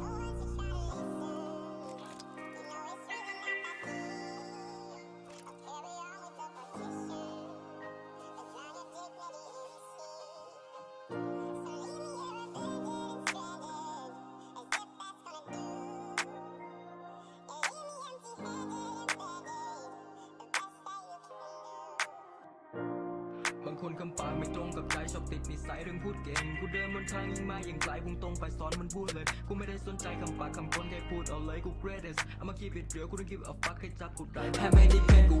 Oh, คนคำปากไม่ตรงกับใจชอบติดนิสัยเรื่องพูดเก่งกูเดินบนทางยิ่งมายิ่งไกลพุ่งตรงไปสอนมันพูดเลย กูไม่ได้สนใจคำปากคำคนแค่พูดเอาเลยกู greatest I'ma keep it real กูต้อง give a fuck ให้จับกูได้แค่ไม่ได้เป็น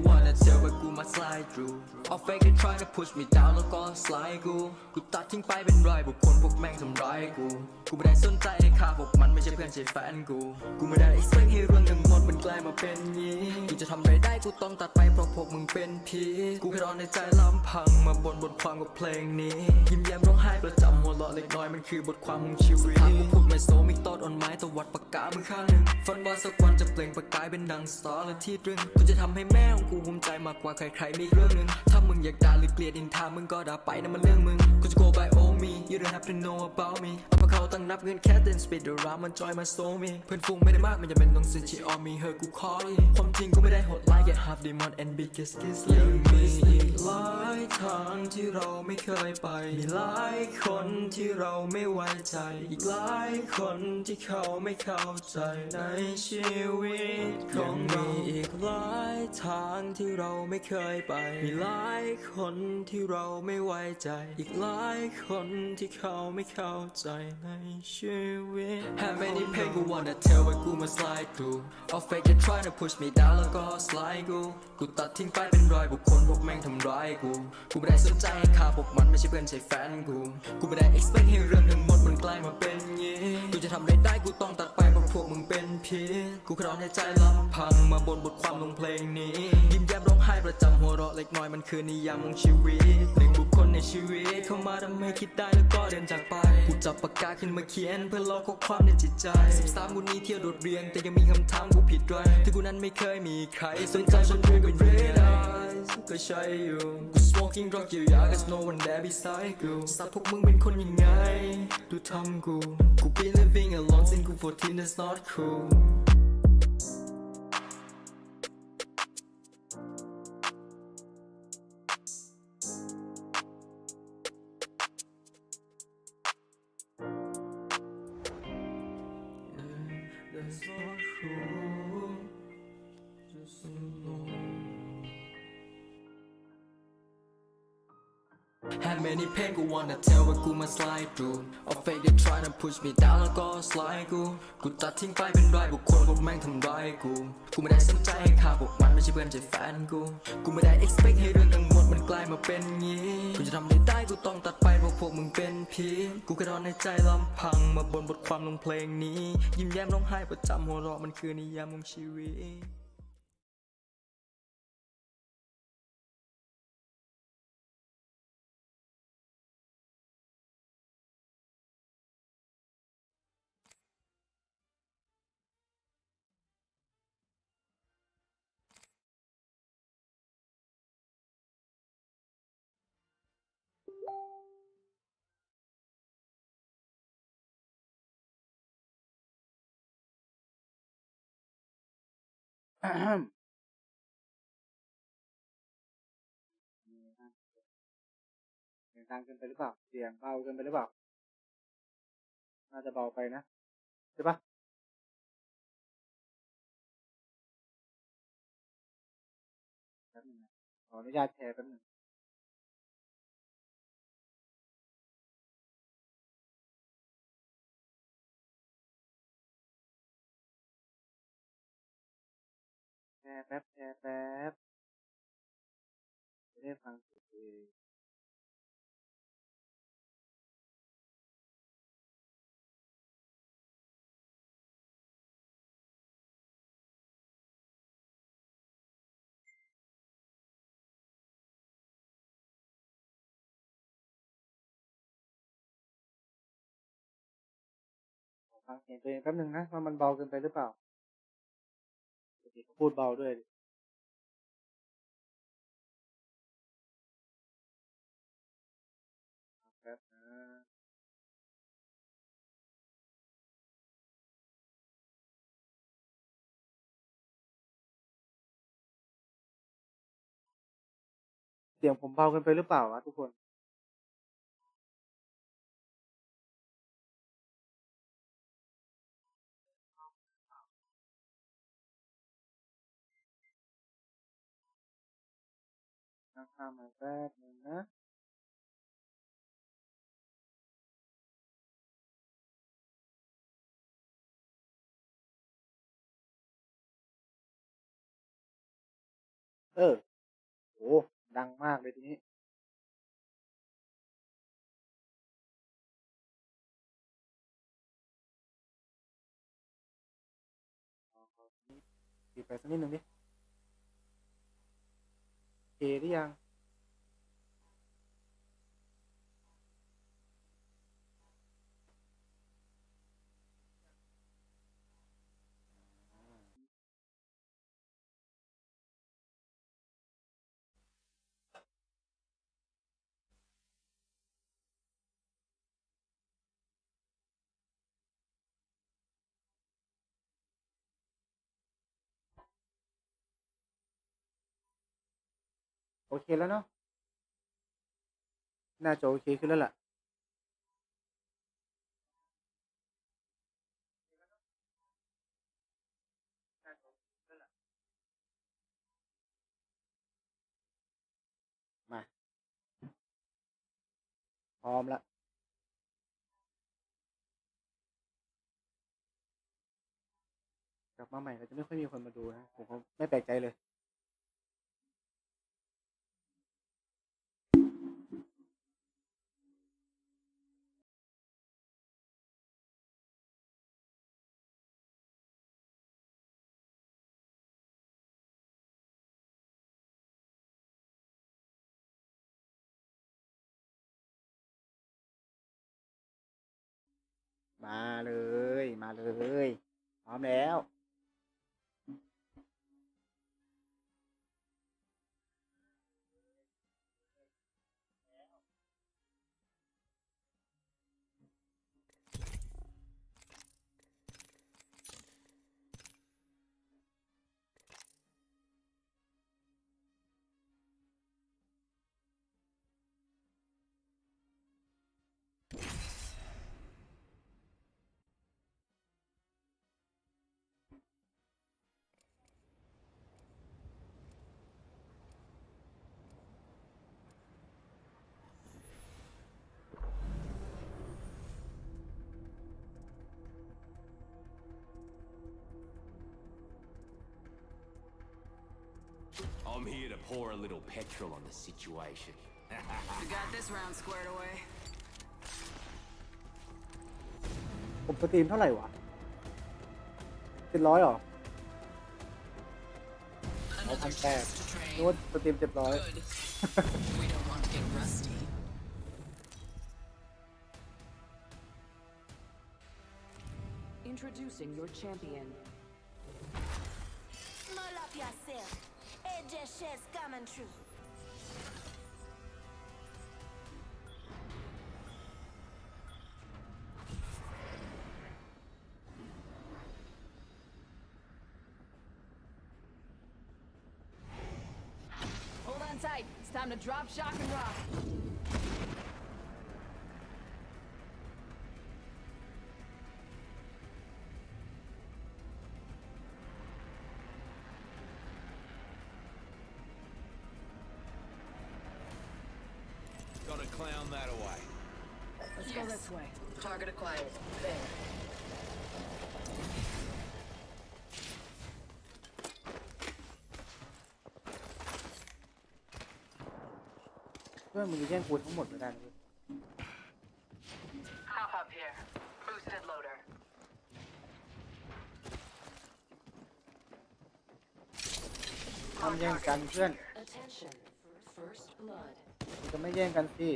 กูมา slide through All fake they try to push me down แล้วก็ slide กู กูตัดทิ้งไปเป็นรายบุคคลพวกแม่งทำร้ายกู กูไม่ได้สนใจให้ค่าพวกมันไม่ใช่เพื่อนใช่แฟนกู กูไม่ได้ expect ให้เรื่องทั้งหมดมันกลายมาเป็นงี้ กูจะทำอะไรได้กูต้องตัดไปเพราะพวกมึงเป็นผีกูแค่รอในใจลำพังมาบนบทความกับเพลงนี้ ยิ้มแย้มร้องไห้ประจำหัวเราะเล็กน้อยมันคือบทความของชีวิตทากูพูดไม่โซมิกตอดอ่อนไม้ตวัดปากกามือข้างหนึ่งฝันว่าสักวันจะเปล่งประกายเป็นดังสตาร์และที่ตรึงกูจะทำให้แม่ของกูภูมิใจากกว่าใครๆมีเรื่องหนึ่งถ้ามึงอยากด่าหรือเกลียดอินทามึงก็ด่าไปนั่นมันเรื่องมึงกูจะ go by all me you don't have to know about me เอาพวกเขาตั้งนับเงินแค่เดิน speed around มันจอยมาโซมีเพื่อนฟุ้งไม่ได้มากมันจะเป็นต้อง switch it on me เฮอกู call it ความจริงกูไม่ได้โหดร้าย get half demon and biggest kiss ยังมีอีกหลายทางที่เราไม่เคยไป มีหลายคนที่เราไม่ไว้ใจ อีกหลายคนที่เขาไม่เข้าใจในชีวิตของเรามีอีกหลายทางที่เราไม่เคยไป มีหลายคนที่เราไม่ไว้ใจ อีกหลายคนที่เขาไม่เข้าใจในชีวิต How many pain กู wanna tell ว่ากูมา slide through All fake they try to push me down แล้วก็ slide กู กูตัดทิ้งไปเป็นรอยบุคคลพวกแม่งทำร้ายกู กูไม่ได้สนใจให้ค่าพวกมันไม่ใช่เพื่อนใช่แฟนกู กูไม่ได้ expect ให้เรื่องทั้งหมดมันกลายมาเป็นงี้กูจะทำอะไรได้กูต้องตัดไปเพราะพวกมึงเป็นผีกูครองในใจลำพังมาบนบทความลงเพลงนี้ยิ้มแย้มร้องไห้ประจำหัวเราะเล็กน้อยมันคือนิยามของชีวิตหนึ่งบุคคลในชีวิตเข้ามาทำให้คิดได้แล้วก็เดินจากไปกูจับปากกาขึ้นมาเขียนเพื่อลอกข้อความในจิตใจสิบสามกูนี้เที่ยวโดดเรียนแต่ยังมีคำถามกูผิดด้วยที่กูนั้นไม่เคยมีใครสนใจฉันด้วยกับ red eyes ก็ใช่อยู่ กู smoking drug เยอะๆ cause no one there beside กูสับพวกมึงเป็นคนยังไง ดูทำกู กู be living alone since กู 14 that's not cool any pain กู wanna tell ว่ากูมา slide through All fake they try to push me down แล้วก็ slide กู กูตัดทิ้งไปเป็นรายบุคคลพวกแม่งทำร้ายกู กูไม่ได้สนใจให้ค่าพวกมันไม่ใช่เพื่อนใช่แฟนกู กูไม่ได้ expect ให้เรื่องทั้งหมดมันกลายมาเป็นงี้กูจะทำอะไรได้กูต้องตัดไปเพราะพวกมึงเป็นผีกูแค่นอนในใจลำพังมาบนบทความลงเพลงนี้ ยิ้มแย้มร้องไห้ประจำหัวเราะมันคือนิยามของชีวิต เสียงดังเกินไปหรือเปล่า เสียงเบาเกินไปหรือเปล่า น่าจะเบาไปนะ ใช่ปะแป๊บนึงขออนุญาตแชร์แป๊บนึง ร์แป๊บแชร์แป๊บจะได้ฟังเสียงเองฟังเสียงตัวเองแป๊บนึงนะว่ามันเบาเกินไปหรือเปล่า พูดเบาด้วยเสียงผมเบาเกินไปหรือเปล่าวะทุกคน นั่งข้ามาแป๊บหนึ่งนะเออ โห ดังมากเลยทีนี้ ปิดไปสักนิดหนึ่งดิ เคหรือยัง โอเคแล้วเนาะน่าจะโอเคขึ้นแล้วล่ะ มา พร้อมละกลับมาใหม่ก็จะไม่ค่อยมีคนมาดูนะ ผมก็ไม่แปลกใจเลย มาเลย มาเลย พร้อมแล้ว I'm here to pour a little petrol on the situation. We got this round squared away. ผมสตรีมเท่าไหร่วะเจ็ดร้อยหรอ Another I'm bad. chance to นึก train. ว่าสตรีมเจ็ดร้อย Good. we don't want to get rusty. Introducing gestures coming true. Hold on tight. It's time to drop, shock, and rock. เพื่อนมึงจะแย่งกูทั้งหมดไม่ได้นะเว้ย Hop up here. Boosted loader. ห้ามแย่งกันเพื่อน Attention. First blood. มึงจะไม่แย่งกันสิ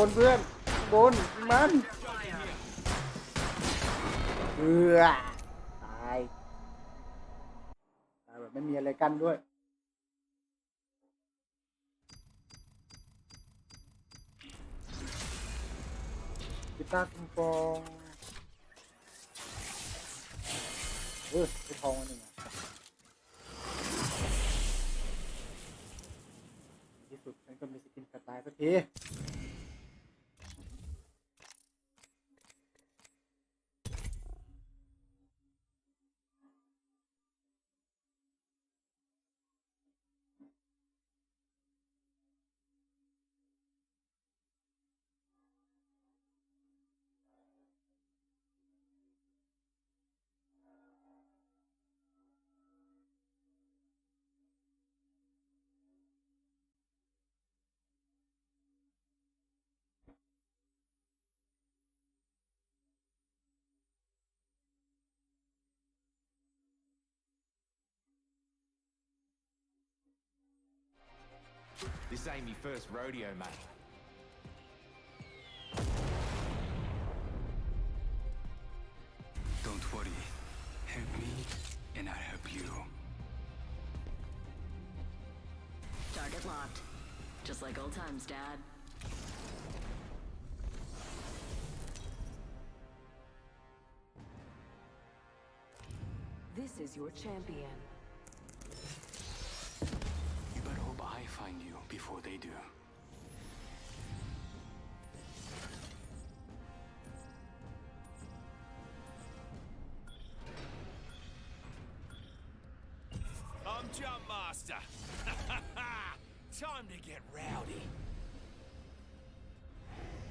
บนเพื่อนบนมันเอือตายตายแบบไม่มีอะไรกันด้วยกีตาร์ปิงปองเออไปทองอันหนึ่งอะที่สุดฉันก็มีสกินกระต่ายสักที This ain't me first rodeo, mate. Don't worry help me and I'll help you Target locked. Just like old times, Dad. This is your champion. I find you before they do I'm Jump Master. Time to get rowdy.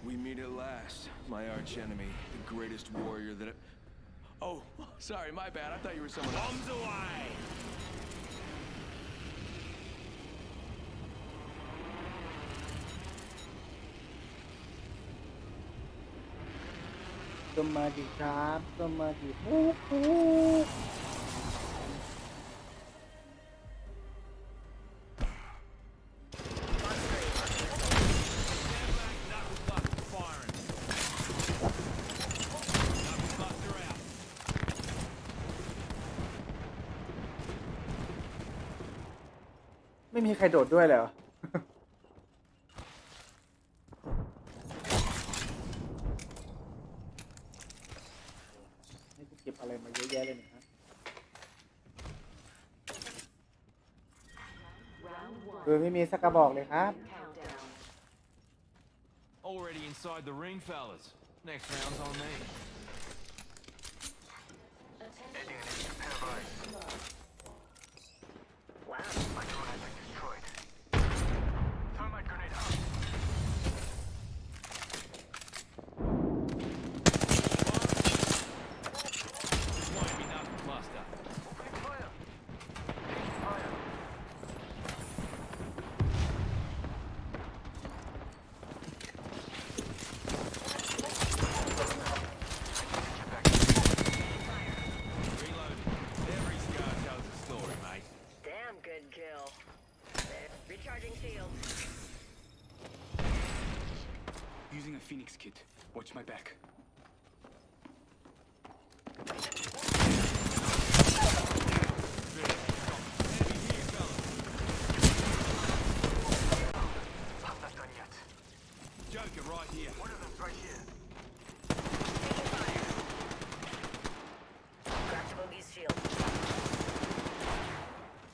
We meet at last, my arch enemy, the greatest warrior that. I... Oh, sorry, my bad. I thought you were someone else. Bombs away. ก็มาดีครับก็มาดีฮู้ไม่มีใครโดดด้วยเลยเหรอ สักกระบอกเลยครับ Countdown. Already inside the ring, fellas. Next round's on me. Good kill. There. Recharging shield. Using a phoenix kit watch my back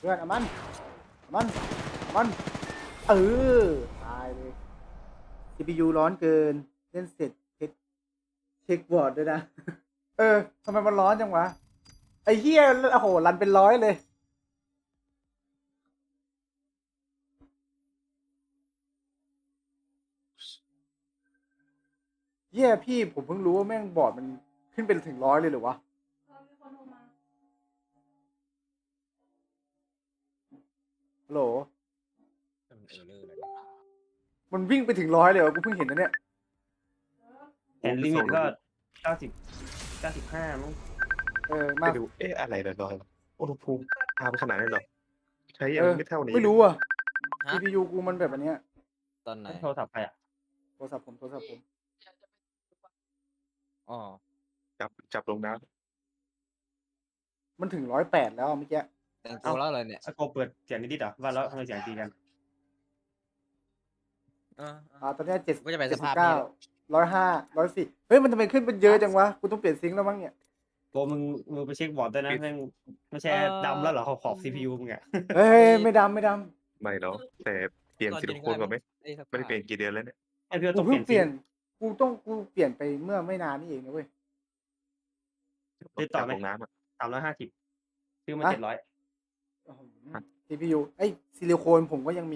พื่อนเอามันเอามันเอามัน เออ ตายเลย CPU ร้อนเกิน เล่นเสร็จเช็คเช็คบอร์ดด้วยนะ เออทำไมมันร้อนจังวะ ไอ้เหี้ยโอ้โห รันเป็นร้อยเลยเหี้ยพี่ผมเพิ่งรู้ว่าแม่งบอร์ดมันขึ้นเป็นถึงร้อยเลยเหรือวะ ฮัลโหลมันวิ่งไปถึงร้อยเลยเหรอกูเพิ่งเห็นนะเนี่ยแอนลิมิตก็เก้าสิบเก้าสิบห้ามั้งเออไปมาดูเอ๊ะอะไรนะน้อยอุณหภูมิตามขนาดนั้นเหรอใช้ยัเองอไม่เท่านี้ไม่รู้อะ CPU กูมันแบบอันเนี้ยตอนไหน โทรศัพท์ใครอะโทรศัพท์ผมโทรศัพท์ผม อ๋อ จับจับลงน้มันถึงร้อยแปดแล้วอะเมื่อกี้ แต่งตัวแล้วอะไรเนี่ยสโกเปิดเสียงนิดๆเหรอว่าแล้วทำไมเสียงตีกันเออเอออ่าตอนเนี้เจ็ดก็จะเป็นเจ็ดสสิภาพบเก้านี้แหละร้อยห้าร้อยสี่เฮ้ยมันทำไมขึ้นเป็นเยอะจังวะกูต้องเปลี่ยนซิงค์แล้วมั้งเนี่ยโกมึงมึงไปเช็คบอร์ดด้วยนะแม่งไม่ใช่ดำแล้วเหรอขอบขอบ CPU มึงอะเฮ้ยไม่ดำไม่ดำไม่หรอกแต่เปลี่ยนซิลิโคนก่อนไหมอ้สักไม่ได้เปลี่ยนกี่เดือนแล้วเนี่ยไอ้เพื่อนำต้กูองเปลี่ยนเพิ่งเปลี่ยนกูต้องกูเปลี่ยนไปเมื่อไม่นานนี่เองนะเว้ยติดต่อจับไหมลงน้ำอะสามร้อยห้าสิบซื้อมาฮะเจ็ดร้อย CPU ไอ้ยซิลิโคนผมก็ยังมี